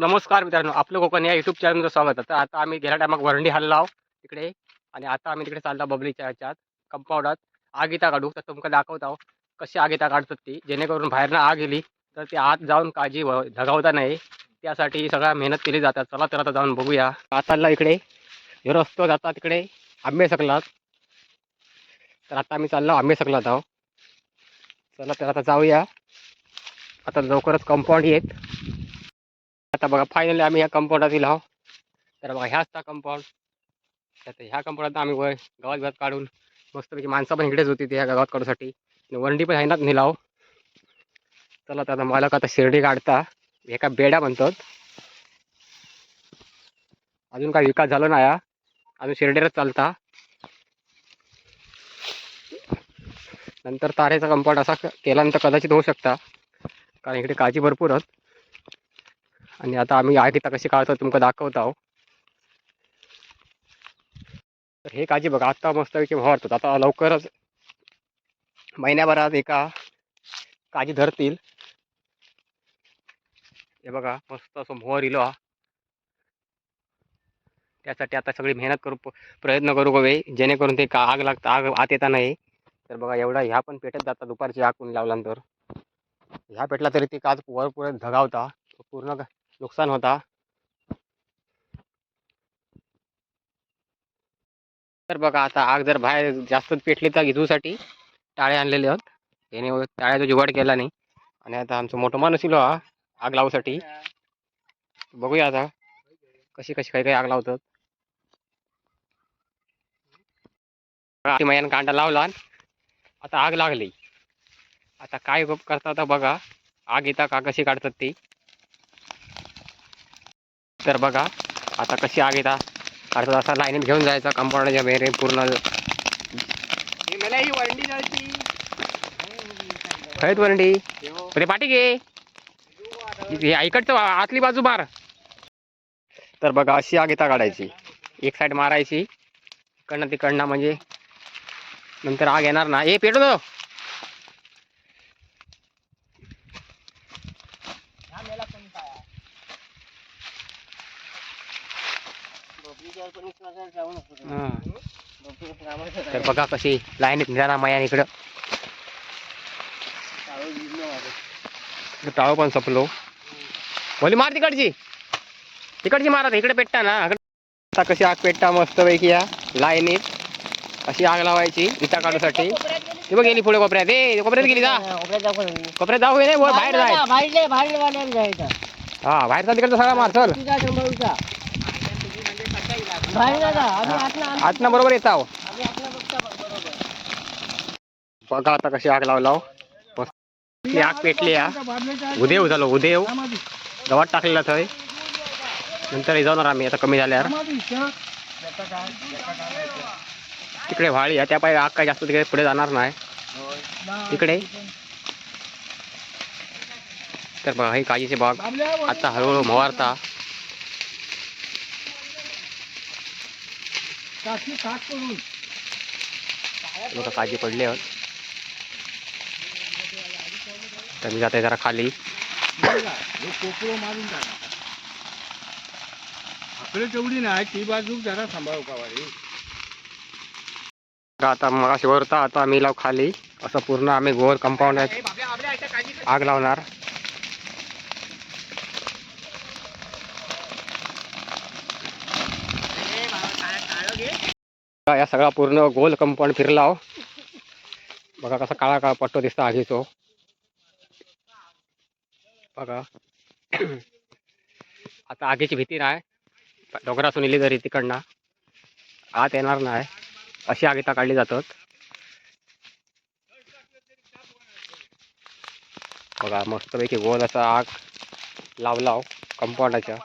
नमस्कार मित्रांनो आपलं कोकण या युट्यूब चॅनलचं स्वागत आहे. तर आता आम्ही गेल्या टायमाक वरंडी हल्लाव तिकडे आणि आता आम्ही तिकडे चाललो बबलीच्या ह्याच्यात कंपाऊंडात आग इता काढू तर तुमका आहो कशी आग इता काढतात ती. जेणेकरून बाहेरनं आग गेली तर ती आत जाऊन काळजी व- धगावता नाही. त्यासाठी सगळ्या मेहनत केली जातात चला तर आता जाऊन बघूया. आता इकडे. हे रस्तो जाता तिकडे आंबे सकलात तर आता आम्ही चाललो आंबे सकलात आहो चला तर आता जाऊया. आता लवकरच कंपाऊंड येत. आता बघा फायनली आम्ही ह्या कंपाऊंडात येलो आहो तर बघा ह्याच त्या कंपाऊंड तर ह्या कंपाऊंडात आम्ही वय गावात गावात काढून मस्तपैकी माणसं पण इकडेच होती त्या गावात काढूसाठी. आणि वंडी पण ह्यानाच नेलाव चला तर आता मालक आता शिर्डी काढता. एका बेड्या म्हणतात. अजून काय विकास झाला नाही अजून शिर्डीरच चालता. नंतर तारेचा कंपाऊंड असा क- केल्यानंतर कदाचित होऊ शकता. कारण इकडे काळजी भरपूर आहेत. आणि आता आम्ही आग कशी काढतो तुमका दाखवत आहोत तर हे काळजी बघा आता मस्तपैकी भरतात आता लवकरच महिन्याभरात एका काजी धरतील. हे बघा मस्त असं मोहर इलो हा. त्यासाठी आता सगळी मेहनत करू प- प्रयत्न करू हवे जेणेकरून ते का आग लागता आग आत येता नाही. तर बघा एवढा ह्या पण पेटत जातात दुपारची आग कोणी लावल्यानंतर. ह्या पेटला तरी ते काज वर पुढे धगावता पूर्ण नुकसान होता. तर बघा आता आग जर बाहेर जास्त पेटली तर विजूसाठी टाळे आणलेले आहेत. याने टाळ्याचा जुगाड केला नाही. आणि आता आमचं मोठं माणूस इलो हा आग लावूसाठी. बघूया आता कशी कशी काही काही आग लावतात. बघा, मैयानं कांदा लावला आता आग लागली. आता काय करतात करता आता बघा आग येता का कशी काढतात ती? तर बघा आता कशी आग येता. काढतात असा लाईनीत घेऊन जायचा कंपाऊंडच्या बेरे पूर्ण. खैत वरंडी अरे पाठी घे. हे इकडचं आतली बाजू मार. तर बघा अशी आग येता काढायची. एक साईड मारायची. इकडनं तिकडनं म्हणजे नंतर आग येणार ना. हे पेटू तर बघा कशी लाईनीत निघाला माया इकडं. टाळो पण संपलो. बोली मार तिकडची. तिकडची मारा इकडे पेटता ना. आता कशी आग पेटता मस्त पैकी या लाईनीत. अशी आग लावायची इटा काढूसाठी. ती बघ गेली पुढे कोपऱ्यात. ए कोपऱ्यात गेली जा. कोपऱ्यात जाऊ नाही बाहेर जाय. हा बाहेर जा तिकडचा सगळा मार चल. आत ना बरोबर येता बघा आता कशी आग लावला ती आग पेटली या. उदेव झालो उदेव. गवात टाकलेला थंय. नंतर हे जाणार आम्ही आता कमी झाल्यावर तिकडे व्हाळी आहे त्या पाहिजे आग काय जास्त तिकडे पुढे जाणार नाही. तिकडे तर बघा ही काजीचे बाग. आता हळूहळू मोवारता बघा काजी पडली आहेत तर मी जाते जरा खाली. आपलं तेवढी नाही ती बाजू जरा सांभाळू का वारी आता मगाशी वरता आता आम्ही लाव खाली. असं पूर्ण आम्ही गोल कंपाऊंड आग लावणार बघा, या सगळा पूर्ण गोल कंपाऊंड फिरलाव हो. बघा कसा काळा काळा पट्टो दिसतो आगीचो. बघा. आता आगीची भीती नाही डोंगरासून इली जरी तिकडनं आत येणार नाही अशी आग इथं काढली जातात. बघा मस्तपैकी गोल असा आग लावलाव हो, कंपाऊंडाच्या.